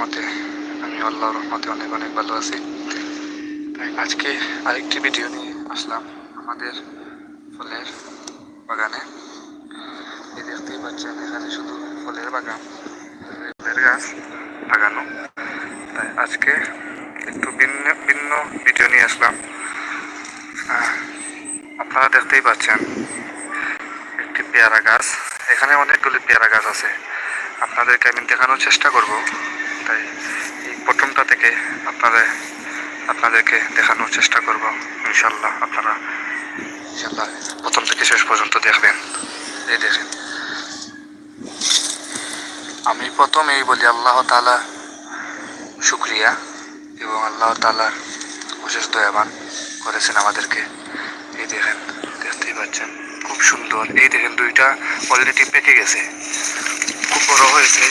রহমতে, আমি আল্লাহর রহমতে অনেক অনেক ভালো আছি। তাই আজকে আরেকটি ভিডিও নিয়ে আসলাম আমাদের ফলের বাগানে। এই দেখতেই পাচ্ছেন, এখানে শুধু ফলের বাগান, ফলের গাছ লাগানো। তাই আজকে একটু ভিন্ন ভিন্ন ভিডিও নিয়ে আসলাম। আপনারা দেখতেই পাচ্ছেন, একটি পেয়ারা গাছ। এখানে অনেকগুলি পেয়ারা গাছ আছে। আপনাদেরকে আমি দেখানোর চেষ্টা করব। তাই এই প্রথমটা থেকে আপনাদের আপনাদেরকে দেখানোর চেষ্টা করব ইনশাল্লাহ আপনারা ইনশাল্লাহ প্রথম থেকে শেষ পর্যন্ত দেখবেন। এই দেখেন। আমি প্রথমেই বলি আল্লাহ তালা শুক্রিয়া এবং আল্লাহ তালার অশেষ দয়াবান করেছেন আমাদেরকে। এই দেখেন, দেখতেই পাচ্ছেন, খুব সুন্দর। এই দেখেন, দুইটা অলরেডি পেকে গেছে। খুব বড় হয়েছে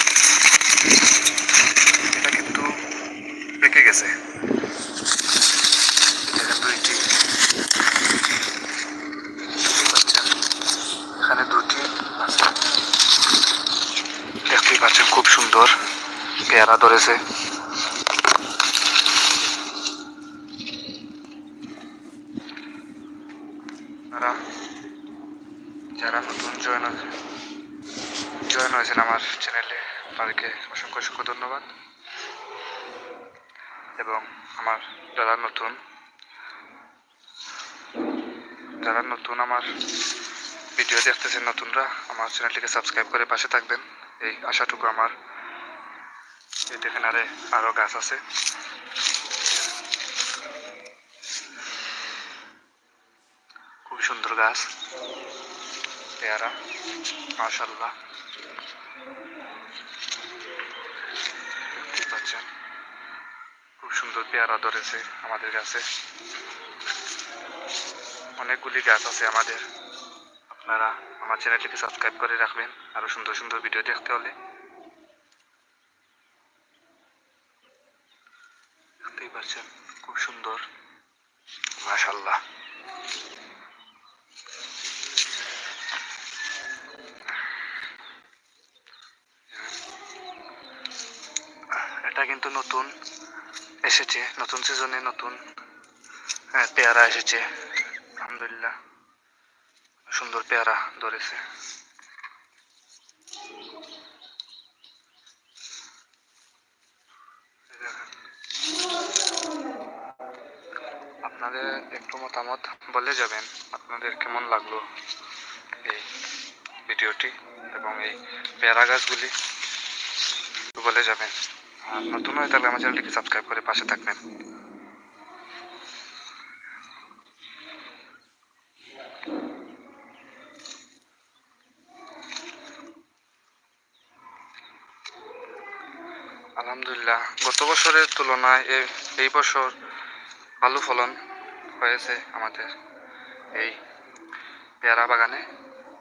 এটা কিন্তু গেছে। দেখেন দুইটি। এখানে দুটি আছে। দেখতেই পাচ্ছেন, খুব সুন্দর পেয়ারা ধরেছে। যারা যারা নতুন জয়েন জয়েন হয়েছেন আমার চ্যানেলে তাদেরকে অসংখ্য অসংখ্য ধন্যবাদ। এবং আমার যারা নতুন যারা নতুন আমার ভিডিও দেখতেছেন, নতুনরা আমার চ্যানেলটিকে সাবস্ক্রাইব করে পাশে থাকবেন। এই আশাটুকু আমার। এই দেখেন আরে আরও গাছ আছে। খুব সুন্দর গাছ। পেয়ারা দেখতেই পাচ্ছেন? খুব সুন্দর পেয়ারা ধরেছে আমাদের গাছে অনেকগুলি গাছ আছে আমাদের। আপনারা আমার চ্যানেলটিকে সাবস্ক্রাইব করে রাখবেন। আরও সুন্দর সুন্দর ভিডিও দেখতে হলে। দেখতেই পাচ্ছেন, খুব সুন্দর। মাশাল্লাহ এটা কিন্তু নতুন। এসেছে, নতুন সিজনে নতুন হ্যাঁ পেয়ারা এসেছে, আলহামদুলিল্লাহ, সুন্দর পেয়ারা ধরেছে। আপনাদের একটু মতামত বলে যাবেন, আপনাদের কেমন লাগল এই ভিডিওটি এবং এই পেয়ারা গাছগুলি বলে যাবেন। আর নতুন হয়ে থাকলে আমার চ্যানেলটিকে সাবস্ক্রাইব করে পাশে থাকবেন। আলহামদুলিল্লাহ, গত বছরের তুলনায় এই বছর ভালো ফলন হয়েছে আমাদের এই পেয়ারা বাগানে।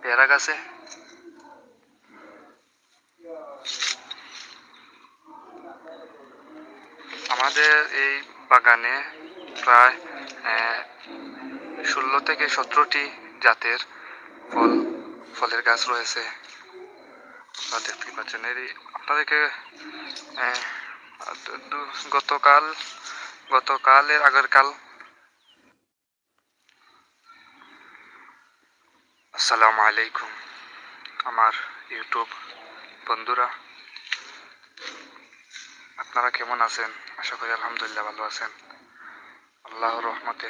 পেয়ারা গাছে আমাদের এই বাগানে প্রায় ষোলো থেকে সতেরোটি জাতের ফল, ফলের গাছ রয়েছে। দেখতেই পাচ্ছেন এর আপনাদেরকে গতকাল, গতকালের আগের কাল আসসালামু আলাইকুম, আমার ইউটিউব বন্ধুরা। আপনারা কেমন আছেন? আশা করি আলহামদুলিল্লাহ ভালো আছেন। আল্লাহর রহমতে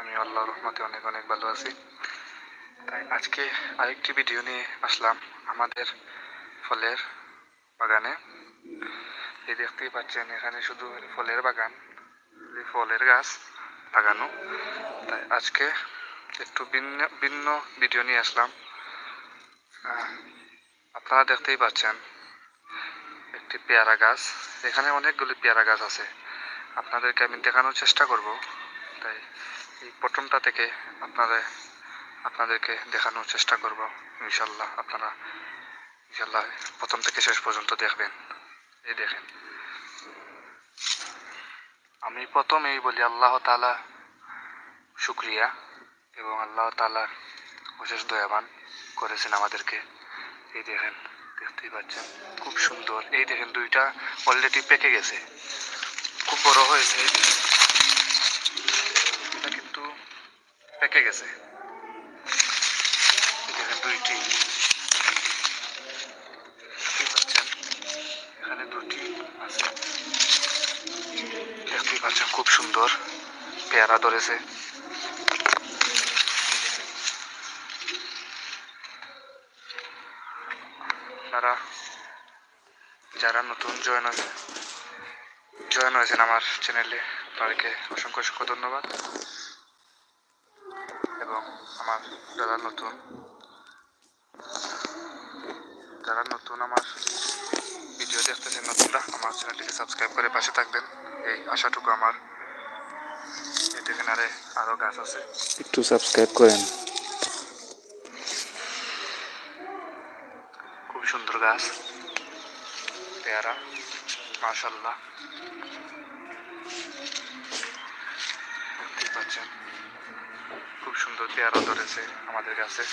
আমি আল্লাহর রহমতে অনেক অনেক ভালো আছি। তাই আজকে আরেকটি ভিডিও নিয়ে আসলাম আমাদের ফলের বাগানে। এই দেখতেই পাচ্ছেন, এখানে শুধু ফলের বাগান ফলের গাছ লাগানো। তাই আজকে একটু ভিন্ন ভিন্ন ভিডিও নিয়ে আসলাম। আপনারা দেখতেই পাচ্ছেন একটি পেয়ারা গাছ। এখানে অনেকগুলি পেয়ারা গাছ আছে। আপনাদেরকে আমি দেখানোর চেষ্টা করব। তাই এই প্রথমটা থেকে আপনাদের, আপনাদেরকে দেখানোর চেষ্টা করব। ইনশাল্লাহ আপনারা ইনশাল্লাহ প্রথম থেকে শেষ পর্যন্ত দেখবেন। এই দেখেন। আমি প্রথমেই বলি আল্লাহ তালা শুক্রিয়া এবং আল্লাহ তালার অশেষ দয়াবান করেছেন আমাদেরকে। এই দেখেন। দেখতেই পাচ্ছেন, খুব সুন্দর। এই দেখেন দুইটা অলরেডি পেকে গেছে। খুব বড় হয়েছে। এটা কিন্তু পেকে গেছে। দেখেন দুইটি। এখানে দুটি দেখতেই পাচ্ছেন, খুব সুন্দর। পেয়ারা ধরেছে আপনারা যারা নতুন জয়েন হয়েছে জয়েন হয়েছেন আমার চ্যানেলে আপনাদেরকে অসংখ্য অসংখ্য ধন্যবাদ। এবং আমার যারা নতুন যারা নতুন আমার ভিডিও দেখতেছেন নতুনরা আমার চ্যানেলটিকে সাবস্ক্রাইব করে পাশে থাকবেন। এই আশাটুকু আমার। দেখেন আরে আরও গাছ আছে। একটু সাবস্ক্রাইব করেন। খুব সুন্দর গাছ পেয়ারা মাশাল্লাহ দেখতেই পাচ্ছেন, খুব সুন্দর পেয়ারা ধরেছে আমাদের গাছে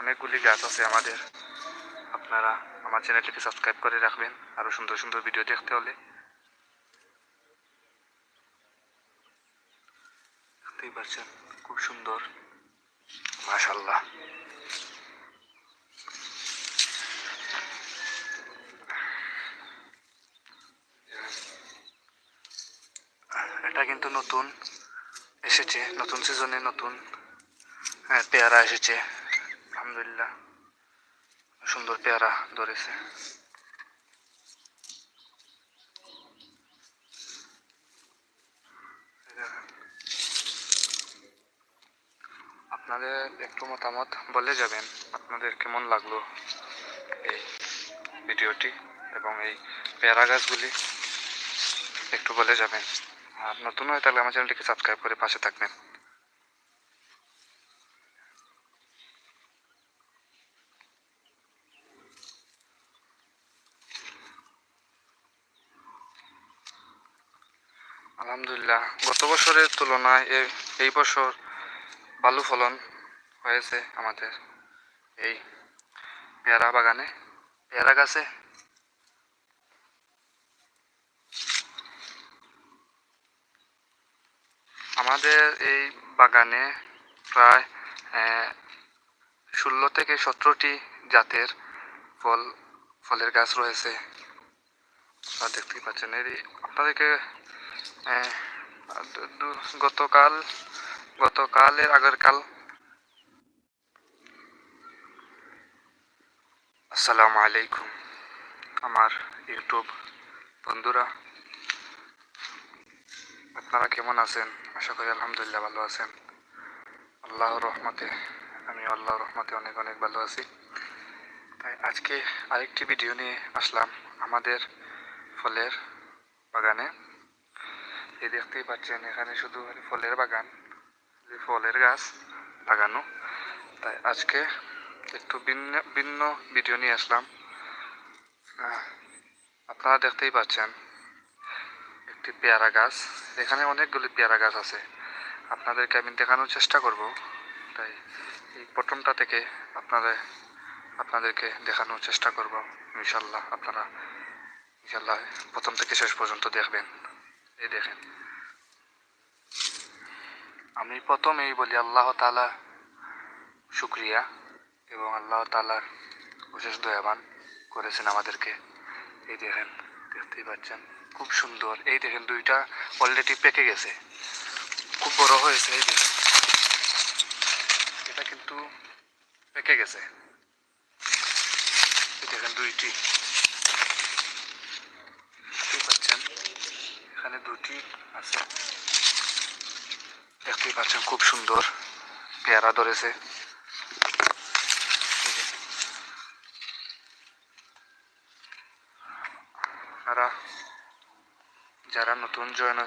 অনেকগুলি গাছ আছে আমাদের। আপনারা আমার চ্যানেলটিকে সাবস্ক্রাইব করে রাখবেন, আরও সুন্দর সুন্দর ভিডিও দেখতে হলে। দেখতেই পাচ্ছেন, খুব সুন্দর মাশাল্লাহ এটা কিন্তু নতুন এসেছে, নতুন সিজনে নতুন হ্যাঁ পেয়ারা এসেছে। আলহামদুলিল্লাহ, সুন্দর পেয়ারা ধরেছে। আপনাদের একটু মতামত বলে যাবেন, আপনাদের কেমন লাগল এই ভিডিওটি এবং এই পেয়ারা গাছগুলি? একটু বলে যাবেন। আর নতুন হয়ে তাহলে আমার চ্যানেলটিকে সাবস্ক্রাইব করে পাশে থাকবেন। আলহামদুলিল্লাহ, গত বছরের তুলনায় এই এই বছর ভালো ফলন হয়েছে আমাদের এই পেয়ারা বাগানে। পেয়ারা গাছে আমাদের এই বাগানে প্রায় ষোলো থেকে সতেরোটি জাতের ফল, ফলের গাছ রয়েছে। আপনারা দেখতেই পাচ্ছেন এর আপনাদেরকে গতকাল, গতকালের আগের কাল আসসালামু আলাইকুম, আমার ইউটিউব বন্ধুরা। আপনারা কেমন আছেন? আশা করি আলহামদুলিল্লাহ ভালো আছেন। আল্লাহর রহমতে আমি আল্লাহর রহমতে অনেক অনেক ভালো আছি। তাই আজকে আরেকটি ভিডিও নিয়ে আসলাম আমাদের ফলের বাগানে। এই দেখতেই পাচ্ছেন, এখানে শুধু ফলের বাগান ফলের গাছ লাগানো। তাই আজকে একটু ভিন্ন ভিন্ন ভিডিও নিয়ে আসলাম। আপনারা দেখতেই পাচ্ছেন একটি পেয়ারা গাছ। এখানে অনেকগুলি পেয়ারা গাছ আছে। আপনাদেরকে আমি দেখানোর চেষ্টা করব। তাই এই প্রথমটা থেকে আপনাদের, আপনাদেরকে দেখানোর চেষ্টা করব। ইনশাল্লাহ আপনারা ইনশাল্লাহ প্রথম থেকে শেষ পর্যন্ত দেখবেন। এই দেখেন। আমি প্রথমেই বলি আল্লাহ তালা শুক্রিয়া এবং আল্লাহ তালার বিশেষ দয়াবান করেছেন আমাদেরকে। এই দেখেন। দেখতেই পাচ্ছেন, খুব সুন্দর। এই দেখেন দুইটা অলরেডি পেকে গেছে। খুব বড় হয়েছে, এই দেখেন। এটা কিন্তু পেকে গেছে। এই দেখেন দুইটি। দেখতেই পাচ্ছেন, এখানে দুটি আছে। দেখতেই পাচ্ছেন, খুব সুন্দর। পেয়ারা ধরেছে। নতুন জয়েন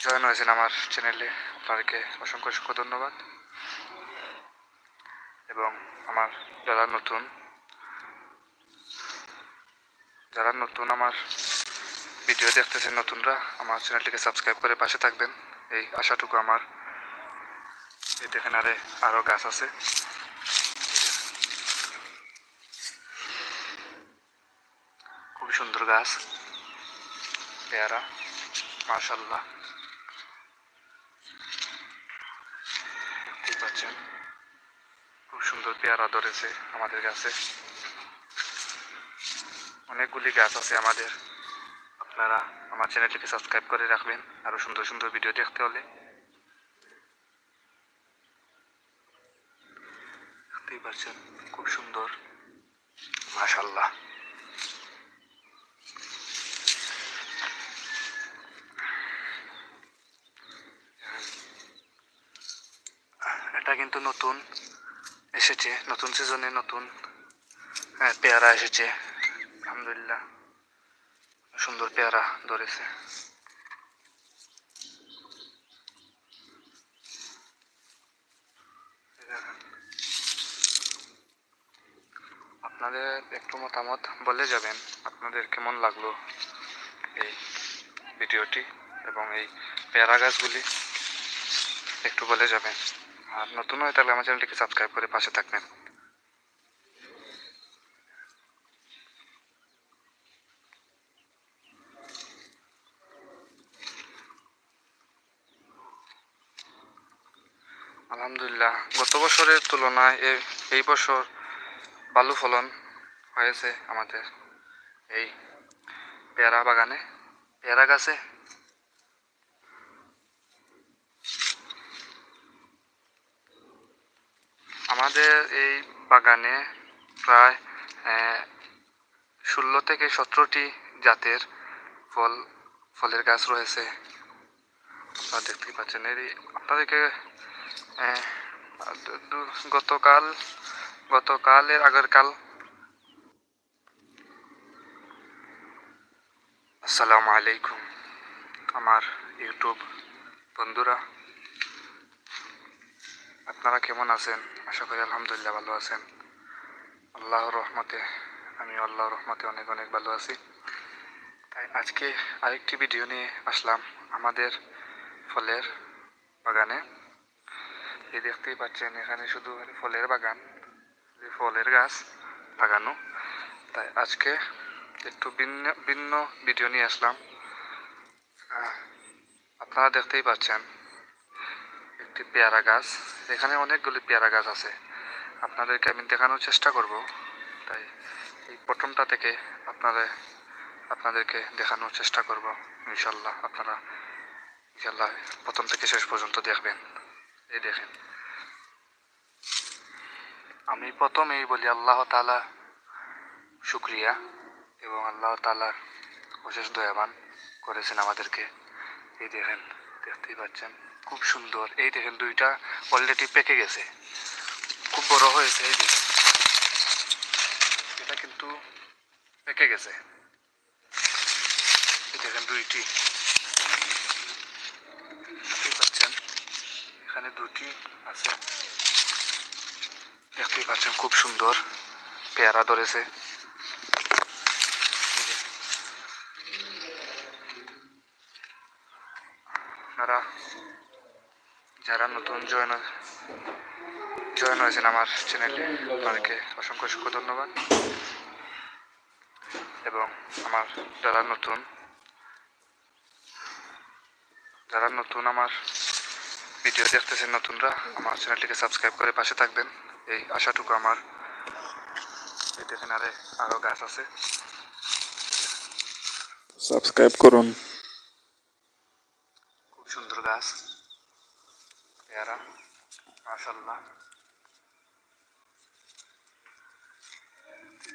জয়েন হয়েছেন আমার চ্যানেলে আপনাদেরকে অসংখ্য অসংখ্য ধন্যবাদ। এবং আমার যারা নতুন যারা নতুন আমার ভিডিও দেখতেছেন, নতুনরা আমার চ্যানেলটিকে সাবস্ক্রাইব করে পাশে থাকবেন। এই আশাটুকু আমার। এই দেখেন আরে আরও গাছ আছে। খুবই সুন্দর গাছ। পেয়ারা মাশাল্লাহ দেখতেই পাচ্ছেন, খুব সুন্দর পেয়ারা ধরেছে আমাদের গাছে। অনেকগুলি গাছ আছে আমাদের। আপনারা আমার চ্যানেলটিকে সাবস্ক্রাইব করে রাখবেন আরও সুন্দর সুন্দর ভিডিও দেখতে হলে। দেখতেই পাচ্ছেন, খুব সুন্দর মাশাল্লাহ এটা কিন্তু নতুন এসেছে নতুন সিজনে নতুন হ্যাঁ, পেয়ারা এসেছে আলহামদুলিল্লাহ সুন্দর পেয়ারা ধরেছে। আপনাদের একটু মতামত বলে যাবেন আপনাদের কেমন লাগল এই ভিডিওটি এবং এই পেয়ারা গাছগুলি একটু বলে যাবেন। আর নতুন হয় তাহলে আমার চ্যানেলটিকে সাবস্ক্রাইব করে পাশে থাকবেন। আলহামদুলিল্লাহ, গত বছরের তুলনায় এই বছর ভালো ফলন হয়েছে আমাদের এই পেয়ারা বাগানে। পেয়ারা গাছে আমাদের এই বাগানে প্রায় ষোলো থেকে সতেরোটি জাতের ফল, ফলের গাছ রয়েছে। দেখতেই পাচ্ছেন, এর আপনাদেরকে গতকাল, গতকালের আগের কাল আসসালামু আলাইকুম, আমার ইউটিউব বন্ধুরা। আপনারা কেমন আছেন? আশা করি আলহামদুলিল্লাহ ভালো আছেন। আল্লাহর রহমতে আমি আল্লাহর রহমতে অনেক অনেক ভালো আছি। তাই আজকে আরেকটি ভিডিও নিয়ে আসলাম আমাদের ফলের বাগানে। এই দেখতেই পাচ্ছেন, এখানে শুধু ফলের বাগান ফলের গাছ লাগানো। তাই আজকে একটু ভিন্ন ভিন্ন ভিডিও নিয়ে আসলাম। আপনারা দেখতেই পাচ্ছেন একটি পেয়ারা গাছ। এখানে অনেকগুলি পেয়ারা গাছ আছে। আপনাদেরকে আমি দেখানোর চেষ্টা করব। তাই এই প্রথমটা থেকে আপনারা, আপনাদেরকে দেখানোর চেষ্টা করব। ইনশাল্লাহ আপনারা ইনশাল্লাহ প্রথম থেকে শেষ পর্যন্ত দেখবেন। এই দেখেন। আমি প্রথমেই বলি আল্লাহ তালা শুক্রিয়া এবং আল্লাহ তালার অশেষ দয়াবান করেছেন আমাদেরকে। এই দেখেন, দেখতেই পাচ্ছেন। খুব সুন্দর। এই দেখেন দুইটা অলরেডি পেকে গেছে। খুব বড় হয়েছে, এই দেখেন। এটা কিন্তু পেকে গেছে। এই দেখেন দুইটি। এখানে দুটি আছে। দেখতেই পাচ্ছেন, খুব সুন্দর পেয়ারা ধরেছে। আপনারা যারা নতুন জয়েন জয়েন হয়েছেন আমার চ্যানেলে আপনাদেরকে অসংখ্য অসংখ্য ধন্যবাদ। এবং আমার যারা নতুন যারা নতুন আমার ভিডিও দেখতেছেন নতুনরা আমার চ্যানেলটিকে সাবস্ক্রাইব করে পাশে থাকবেন। এই আশাটুকু আমার। এই দেখেন আরে আরও গাছ আছে। সাবস্ক্রাইব করুন। খুব সুন্দর গাছ। পেয়ারা মাশাল্লাহ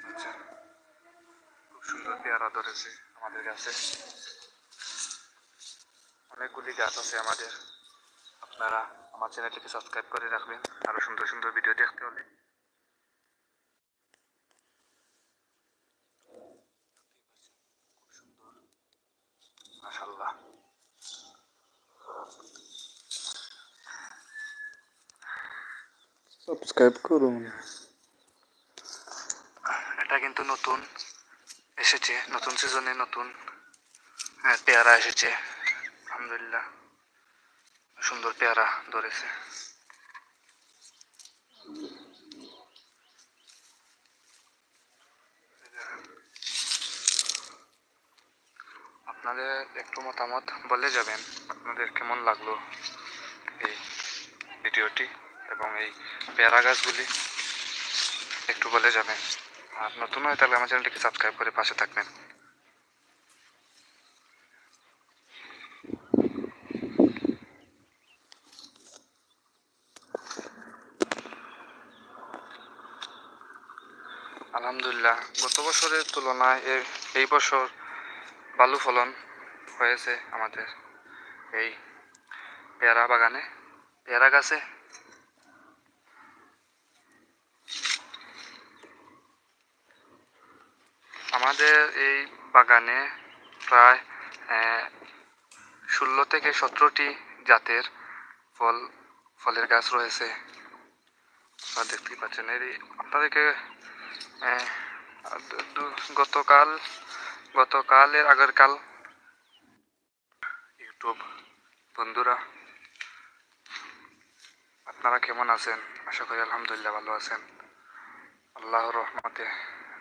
আচ্ছা খুব সুন্দর পেয়ারা ধরেছে আমাদের গাছে অনেকগুলি গাছ আছে আমাদের। আপনারা আমার চ্যানেলটিকে সাবস্ক্রাইব করে রাখবেন। আরও সুন্দর সুন্দর ভিডিও দেখতে হলে খুব সুন্দর মাশাল্লাহ সাবস্ক্রাইব করুন এটা কিন্তু নতুন, এসেছে, নতুন সিজনে নতুন হ্যাঁ পেয়ারা এসেছে, আলহামদুলিল্লাহ, সুন্দর পেয়ারা ধরেছে। আপনাদের একটু মতামত বলে যাবেন, আপনাদের কেমন লাগল এই ভিডিওটি? এবং এই পেয়ারা গাছগুলি একটু বলে যাবেন আর নতুন হয় তাহলে আমার চ্যানেলটিকে সাবস্ক্রাইব করে পাশে থাকবেন। আলহামদুলিল্লাহ, গত বছরের তুলনায় এই বছর বালু ফলন হয়েছে আমাদের এই পেয়ারা বাগানে। পেয়ারা গাছে আমাদের এই বাগানে প্রায় ষোলো থেকে সতেরোটি জাতের ফল, ফলের গাছ রয়েছে। দেখতেই পাচ্ছেন, এর আপনাদেরকে গতকাল, গতকালের আগের কাল ইউটিউব বন্ধুরা, আপনারা কেমন আছেন? আশা করি আলহামদুলিল্লাহ ভালো আছেন। আল্লাহর রহমতে।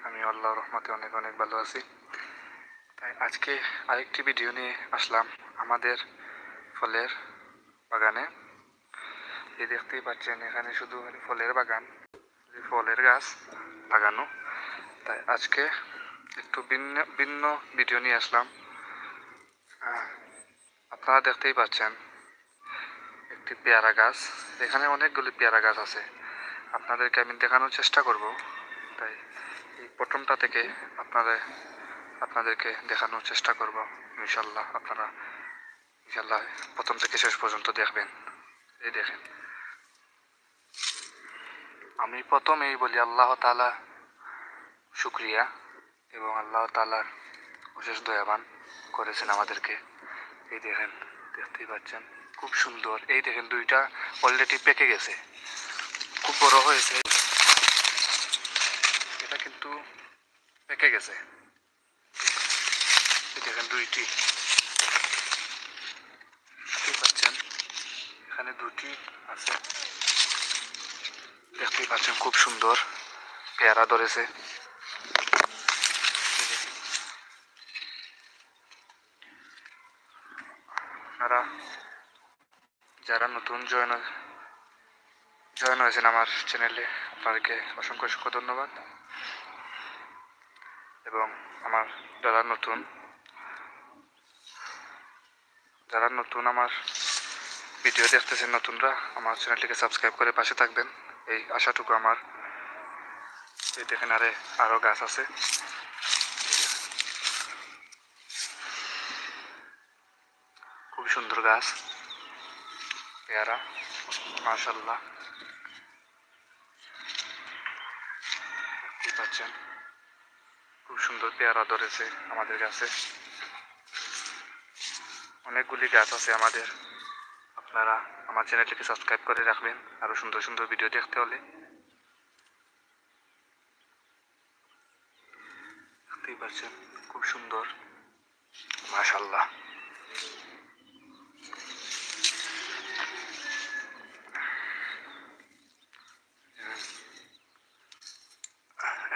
আমি আল্লাহর রহমতে অনেক অনেক ভালো আছি। তাই আজকে আরেকটি ভিডিও নিয়ে আসলাম আমাদের ফলের বাগানে। এই দেখতেই পাচ্ছেন, এখানে শুধু ফলের বাগান ফলের গাছ লাগানো। তাই আজকে একটু ভিন্ন ভিন্ন ভিডিও নিয়ে আসলাম। আপনারা দেখতেই পাচ্ছেন, একটি পেয়ারা গাছ। এখানে অনেকগুলি পেয়ারা গাছ আছে। আপনাদেরকে আমি দেখানোর চেষ্টা করব। তাই প্রথমটা থেকে আপনাদের আপনাদেরকে দেখানোর চেষ্টা করব ইনশাল্লাহ আপনারা ইনশাল্লাহ প্রথম থেকে শেষ পর্যন্ত দেখবেন। এই দেখেন। আমি প্রথমেই বলি আল্লাহ তালা শুক্রিয়া এবং আল্লাহ তালার অশেষ দয়াবান করেছেন আমাদেরকে। এই দেখেন, দেখতেই পাচ্ছেন, খুব সুন্দর। এই দেখেন, দুইটা অলরেডি পেকে গেছে। খুব বড় হয়েছে। এটা কিন্তু পেকে গেছে দেখেন দুইটি পাচ্ছেন এখানে দুটি আছে দেখতেই পাচ্ছেন খুব সুন্দর পেয়ারা ধরেছে যারা নতুন জয়েন জয়েন হয়েছেন আমার চ্যানেলে আপনাদেরকে অসংখ্য অসংখ্য ধন্যবাদ এবং আমার যারা নতুন যারা নতুন আমার ভিডিও দেখতেছেন, নতুনরা আমার চ্যানেলটিকে সাবস্ক্রাইব করে পাশে থাকবেন। এই আশাটুকু আমার। এই দেখেন আরে আরও গাছ আছে। খুব সুন্দর গাছ। পেয়ারা দেখতেই পাচ্ছেন। খুব সুন্দর পেয়ারা ধরেছে আমাদের গাছে অনেকগুলি গাছ আছে আমাদের। আপনারা আমার চ্যানেলটিকে সাবস্ক্রাইব করে রাখবেন। আরও সুন্দর সুন্দর ভিডিও দেখতে হলে। দেখতেই পাচ্ছেন, খুব সুন্দর। মাশাল্লাহ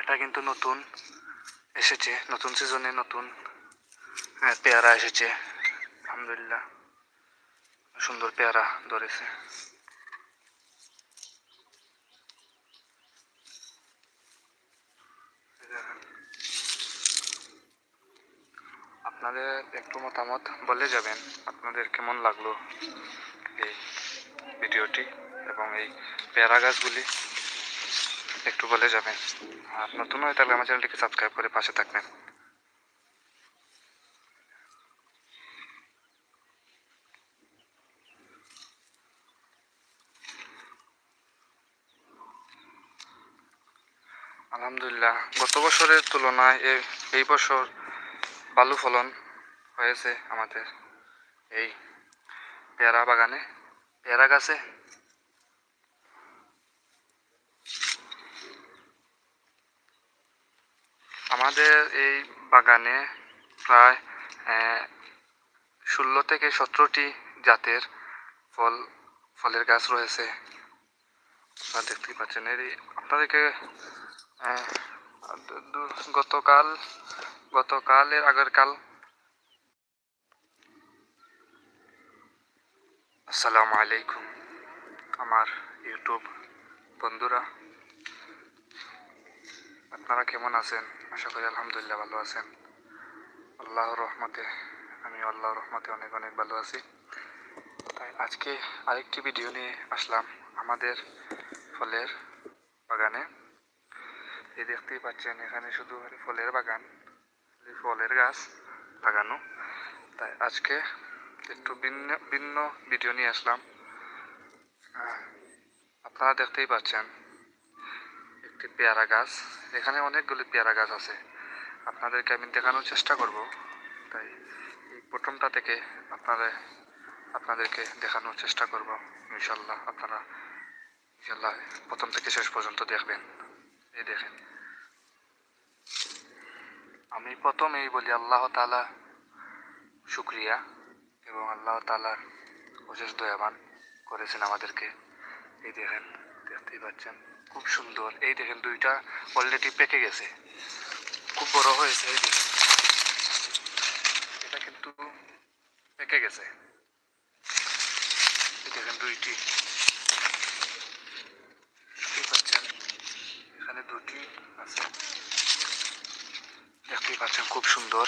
এটা কিন্তু নতুন। এসেছে নতুন সিজনে নতুন হ্যাঁ, পেয়ারা এসেছে আলহামদুলিল্লাহ। সুন্দর পেয়ারা ধরেছে। আপনাদের একটু মতামত বলে যাবেন আপনাদের কেমন লাগল এই ভিডিওটি এবং এই পেয়ারা গাছগুলি? একটু বলে যাবেন। আর নতুন হয় তাহলে আমার চ্যানেলটিকে সাবস্ক্রাইব করে পাশে থাকবেন। আলহামদুলিল্লাহ, গত বছরের তুলনায় এই বছর বালু ফলন হয়েছে আমাদের এই পেয়ারা বাগানে। পেয়ারা গাছে আমাদের এই বাগানে প্রায় ষোলো থেকে সতেরোটি জাতের ফল, ফলের গাছ রয়েছে। দেখতেই পাচ্ছেন এর আপনাদেরকে গতকাল, গতকালের আগের কাল আসসালামু আলাইকুম, আমার ইউটিউব বন্ধুরা। আপনারা কেমন আছেন? আশা করি আলহামদুলিল্লাহ ভালো আছেন। আল্লাহর রহমতে, আমি আল্লাহর রহমতে অনেক অনেক ভালো আছি। তাই আজকে আরেকটি ভিডিও নিয়ে আসলাম আমাদের ফলের বাগানে। এই দেখতেই পাচ্ছেন, এখানে শুধু ফলের বাগান ফলের গাছ লাগানো। তাই আজকে একটু ভিন্ন ভিন্ন ভিডিও নিয়ে আসলাম। আপনারা দেখতেই পাচ্ছেন একটি পেয়ারা গাছ। এখানে অনেকগুলি পেয়ারা গাছ আছে। আপনাদেরকে আমি দেখানোর চেষ্টা করব। তাই এই প্রথমটা থেকে আপনারা, আপনাদেরকে দেখানোর চেষ্টা করব। ইনশাল্লাহ আপনারা ইনশাল্লাহ প্রথম থেকে শেষ পর্যন্ত দেখবেন। এই দেখেন। আমি প্রথমেই বলি আল্লাহ তালা শুক্রিয়া এবং আল্লাহ তালার অশেষ দয়াবান করেছেন আমাদেরকে। এই দেখেন, দেখতেই পাচ্ছেন। খুব সুন্দর। এই দেখেন দুইটা অলরেডি পেকে গেছে। খুব বড় হয়েছে, এই দেখেন। এটা কিন্তু পেকে গেছে। এই দেখেন দুইটি। পাচ্ছেন, এখানে দুটি আছে। দেখতেই পাচ্ছেন, খুব সুন্দর।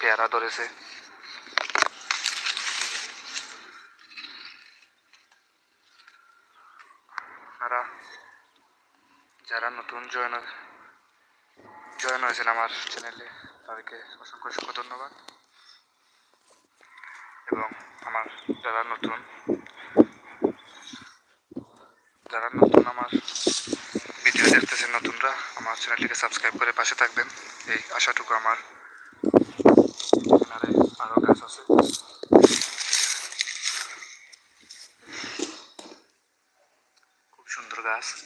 পেয়ারা ধরেছে আপনারা যারা নতুন জয়েন জয়েন হয়েছেন আমার চ্যানেলে তাদেরকে অসংখ্য অসংখ্য ধন্যবাদ। এবং আমার যারা নতুন যারা নতুন আমার ভিডিও দেখতেছেন, নতুনরা আমার চ্যানেলটিকে সাবস্ক্রাইব করে পাশে থাকবেন। এই আশাটুকু আমার এখানে আরও গাছ আছে। খুব সুন্দর গাছ।